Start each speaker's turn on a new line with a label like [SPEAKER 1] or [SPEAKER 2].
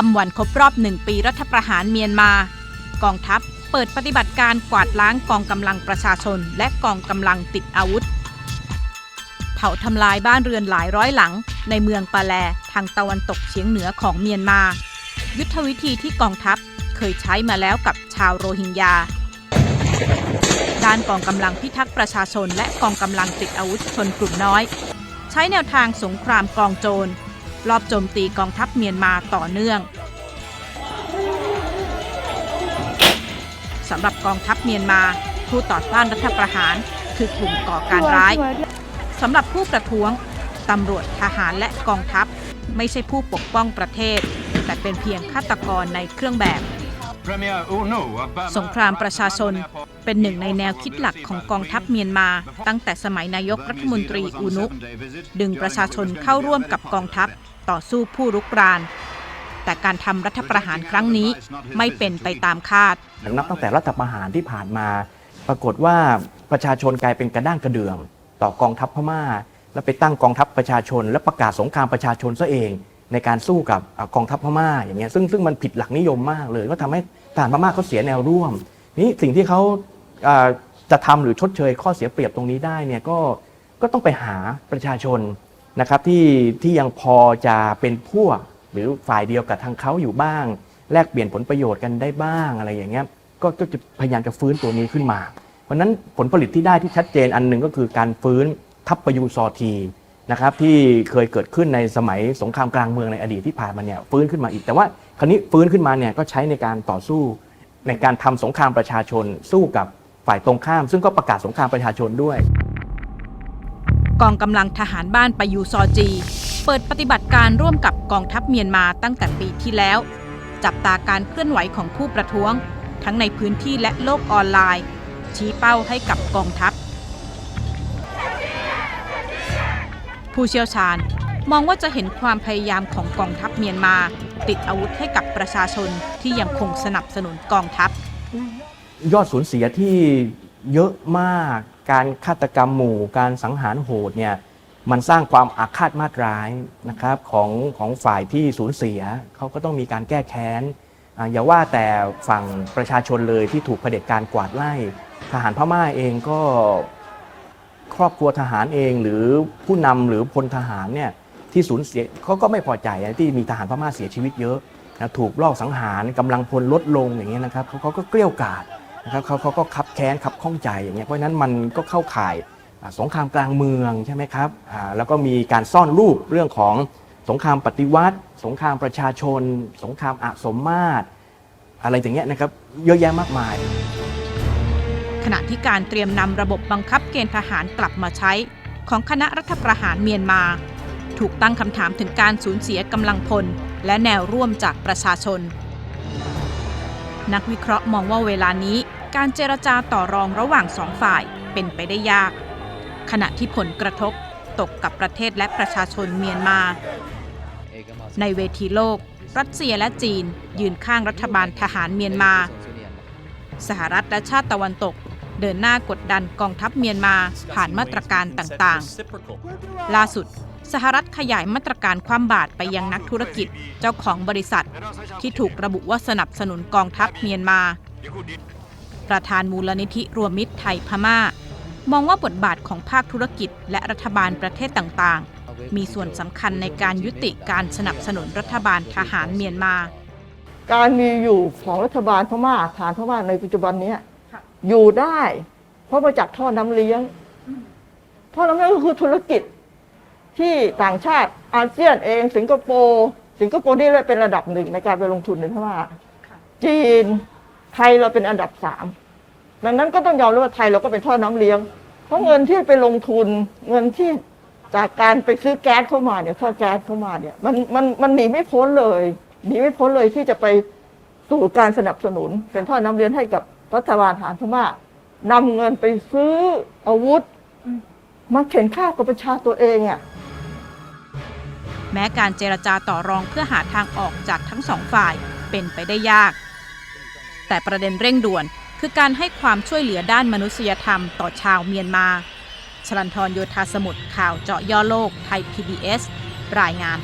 [SPEAKER 1] คำวันครบรอบหนึ่งปีรัฐประหารเมียนมา กองทัพเปิดปฏิบัติการกวาดล้างกองกำลังประชาชน และกองกำลังติดอาวุธ เผาทำลายบ้านเรือนหลายร้อยหลัง ในเมืองปาแลทางตะวันตกเฉียงเหนือของเมียนมา ยุทธวิธีที่กองทัพเคยใช้มาแล้วกับชาวโรฮิงญาด้านกองกำลังพิทักษ์ประชาชน และกองกำลังติดอาวุธชนกลุ่มน้อย ใช้แนวทางสงครามกองโจร รอบโจมตีกองทัพเมียนมาต่อเนื่องสำหรับกองทัพเมียนมา ผู้ต่อต้านรัฐประหาร คือกลุ่มก่อการร้ายสำหรับผู้ประท้วงตำรวจทหารและกองทัพ ไม่ใช่ผู้ปกป้องประเทศ แต่เป็นเพียงฆาตกรในเครื่องแบบ สงครามประชาชนเป็นหนึ่งในแนวคิดหลักของกองทัพเมียนมา ตั้งแต่สมัยนายกรัฐมนตรีอูนุกดึงประชาชนเข้าร่วมกับกองทัพต่อสู้ผู้รุกราน แต่การทำรัฐประหารครั้งนี้ไม่เป็นไปตามคาด
[SPEAKER 2] นับตั้งแต่รัฐประหารที่ผ่านมา ปรากฏว่าประชาชนกลายเป็นกระด้างกระเดื่อง ต่อกองทัพพม่า แล้วไปตั้งกองทัพประชาชน และประกาศสงครามประชาชนซะเองในการสู้กับเอ่อกองทัพพม่าอย่างเงี้ยซึ่งซึ่งมันผิดหลักนิยมมากเลยก็ทำให้ ทหารพม่าเขาเสียแนวร่วม นี่สิ่งที่เขาจะทำหรือชดเชยข้อเสียเปรียบตรงนี้ได้เนี่ยก็ก็ต้องไปหาประชาชนนะครับที่ที่ยังพอจะเป็นพวกหรือฝ่ายเดียวกับทางเขาอยู่บ้าง แลกเปลี่ยนผลประโยชน์กันได้บ้างอะไรอย่างเงี้ยก็ก็จะพยายามจะฟื้นตัวนี้ขึ้นมา เพราะฉะนั้นผลผลิตที่ได้ที่ชัดเจนอันหนึ่งก็คือการฟื้นทัพประยูซอที นะครับที่เคยเกิดขึ้นในสมัยสงครามกลางเมืองในอดีตที่ผ่านมาเนี่ยฟื้นขึ้นมาอีกแต่ว่าคราวนี้ฟื้นขึ้นมาเนี่ยก็ใช้ในการต่อสู้ในการทำสงครามประชาชนสู้กับฝ่ายตรงข้าม ซึ่งก็ประกาศสงครามประชาชนด้วย
[SPEAKER 1] กองกำลังทหารบ้านปายูซอจี เปิดปฏิบัติการร่วมกับกองทัพเมียนมาตั้งแต่ปีที่แล้ว จับตาการเคลื่อนไหวของผู้ประท้วง ทั้งในพื้นที่และโลกออนไลน์ ชี้เป้าให้กับกองทัพ ผู้เชี่ยวชาญมองว่าจะเห็นความพยายามของกองทัพเมียนมา ติดอาวุธให้กับประชาชนที่ยังคงสนับสนุนกองทัพ
[SPEAKER 2] ยอดสูญเสียที่เยอะมากการฆาตกรรมหมู่การสังหารโหดเนี่ยมันสร้างความอาฆาตมาตร้ายนะครับของของฝ่ายที่สูญเสียเขาก็ต้องมีการแก้แค้นอ่าอย่าว่าแต่ฝั่งประชาชนเลยที่ถูกเผด็จการกวาดไล่ทหารพม่าเองก็ ครอบครัวทหารเองหรือผู้นำหรือพลทหารเนี่ยที่สูญเสียเขาก็ไม่พอใจที่มีทหารพม่าเสียชีวิตเยอะนะถูกลอบสังหารกำลังพลลดลงอย่างเงี้ยนะครับเขาเขาก็เกลี้ยกล่อมนะครับเขาเขาก็คับแค้นคับข้องใจอย่างเงี้ยเพราะนั้นมันก็เข้าข่ายสงครามกลางเมืองใช่ไหมครับอ่าแล้วก็มีการซ่อนรูปเรื่องของสงครามปฏิวัติ สงครามประชาชน สงครามอาสมมาตรอะไรอย่างเงี้ยนะครับเยอะแยะมากมาย
[SPEAKER 1] ขณะที่การเตรียมนำระบบบังคับเกณฑ์ทหารกลับมาใช้ ของคณะรัฐประหารเมียนมา ถูกตั้งคำถามถึงการสูญเสียกำลังพล และแนวร่วมจากประชาชน นักวิเคราะห์มองว่าเวลานี้การเจรจาต่อรองระหว่างสองฝ่ายเป็นไปได้ยาก ขณะที่ผลกระทบตกกับประเทศและประชาชนเมียนมา ในเวทีโลก รัสเซียและจีน ยืนข้างรัฐบาลทหารเมียนมา สหรัฐและชาติตะวันตก เดินหน้ากดดันกองทัพเมียนมาผ่านมาตรการต่างๆ ล่าสุด สหรัฐขยายมาตรการความบาตรไปยังนักธุรกิจเจ้าของบริษัท ที่ถูกระบุว่าสนับสนุนกองทัพเมียนมา ประธานมูลนิธิรวมมิตรไทยพม่า มองว่าบทบาทของภาคธุรกิจและรัฐบาลประเทศต่างๆ มีส่วนสำคัญในการยุติการสนับสนุนรัฐบาลทหารเมียนมา
[SPEAKER 3] การมีอยู่ของรัฐบาลพม่าฐานพม่าในปัจจุบันเนี้ย อยู่ได้ เพราะมาจากท่อน้ำเลี้ยง ท่อน้ำเลี้ยงก็คือธุรกิจที่ต่างชาติอาเซียนเอง สิงคโปร์สิงคโปร์นี่เลยเป็นระดับหนึ่งในการไปลงทุนในพม่าจีนไทยเราเป็นอันดับสามดังนั้นก็ต้องยอมรับว่าไทยเราก็เป็นท่อน้ำเลี้ยง เพราะเงินที่ไปลงทุนเงินที่จากการไปซื้อแก๊สเข้ามาเนี่ยท่อแก๊สเข้ามาเนี่ยมันมันมันหนีไม่พ้นเลยหนีไม่พ้นเลยที่จะไปสู่การสนับสนุนเป็นท่อน้ำเลี้ยงให้กับ รัฐบาลฐานพม่านำเงินไปซื้ออาวุธ มาเข็นฆ่ากับประชาตัวเองอะ
[SPEAKER 1] แม้การเจรจาต่อรองเพื่อหาทางออกจากทั้งสองฝ่ายเป็นไปได้ยาก แต่ประเด็นเร่งด่วนคือการให้ความช่วยเหลือด้านมนุษยธรรมต่อชาวเมียนมา ชลันทรโยธาสมุทรข่าวเจาะย่อโลกไทย PBS รายงาน